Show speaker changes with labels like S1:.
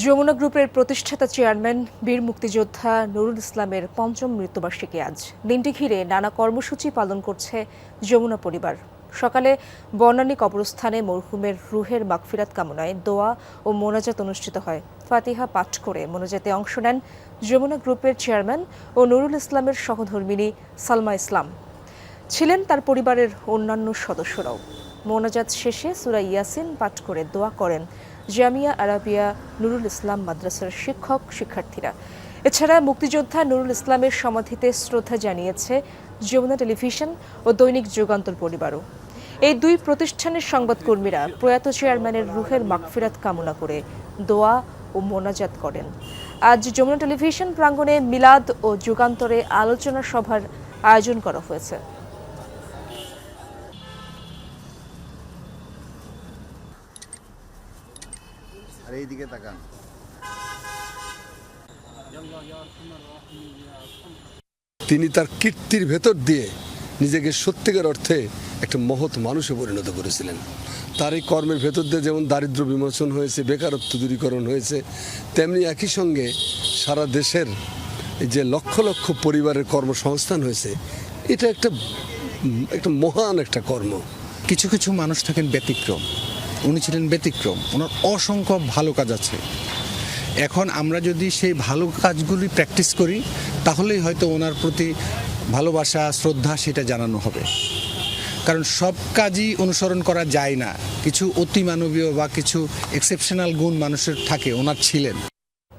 S1: যমুনা গ্রুপের প্রতিষ্ঠাতা চেয়ারম্যান বীর মুক্তিযোদ্ধা নুরুল ইসলামের পঞ্চম মৃত্যুবার্ষিকী আজ। দিনটি ঘিরে নানা কর্মসূচি পালন করছে যমুনা পরিবার। সকালে বর্ণালী কবরস্থানে মরহুমের রুহের মাগফিরাত কামনায় দোয়া ও মোনাজাত অনুষ্ঠিত হয়। ফাতিহা পাঠ করে মোনাজাতে অংশ নেন যমুনা গ্রুপের চেয়ারম্যান ও নুরুল ইসলামের সহধর্মিনী সালমা ইসলাম। ছিলেন তার পরিবারের অন্যান্য সদস্যরাও। মোনাজাত শেষে সুরা ইয়াসিন পাঠ করে দোয়া করেন জামিয়া আরাবিয়া নুরুল ইসলাম মাদ্রাসার শিক্ষক, শিক্ষার্থীরা। এছাড়া মুক্তিযোদ্ধা নুরুল ইসলামের সমাধিতে শ্রদ্ধা জানিয়েছে যমুনা টেলিভিশন ও দৈনিক যুগান্তর পরিবারও। এই দুই প্রতিষ্ঠানের সংবাদকর্মীরা প্রয়াত চেয়ারম্যানের রুহের মাগফিরাত কামনা করে দোয়া ও মোনাজাত করেন। আজ যমুনা টেলিভিশন প্রাঙ্গণে মিলাদ ও যুগান্তরে আলোচনা সভার আয়োজন করা হয়েছে।
S2: আর এইদিকে তাকান।
S3: তিনি তার কীর্তির ভেতর দিয়ে নিজেকে সত্যিকার অর্থে একটা মহৎ মানুষে পরিণত করেছিলেন। তার এই কর্মের ভেতর দিয়ে যেমন দারিদ্র বিমোচন হয়েছে বেকারত্ব দূরীকরণ হয়েছে তেমনি একই সঙ্গে সারা দেশের যে লক্ষ লক্ষ পরিবারের কর্মসংস্থান হয়েছে এটা একটা একটা মহান একটা কর্ম।
S4: কিছু কিছু মানুষ থাকেন ব্যতিক্রম। উনি ছিলেন ব্যতিক্রম। ওনার অসংখ্য ভালো কাজ আছে। এখন আমরা যদি সেই ভালো কাজগুলি প্র্যাকটিস করি, তাহলেই হয়তো ওনার প্রতি ভালোবাসা, শ্রদ্ধা সেটা জানানো হবে। কারণ সব কাজই অনুসরণ করা যায় না। কিছু অতিমানবীয় বা কিছু এক্সেপশনাল গুণ মানুষের থাকে, ওনার ছিলেন।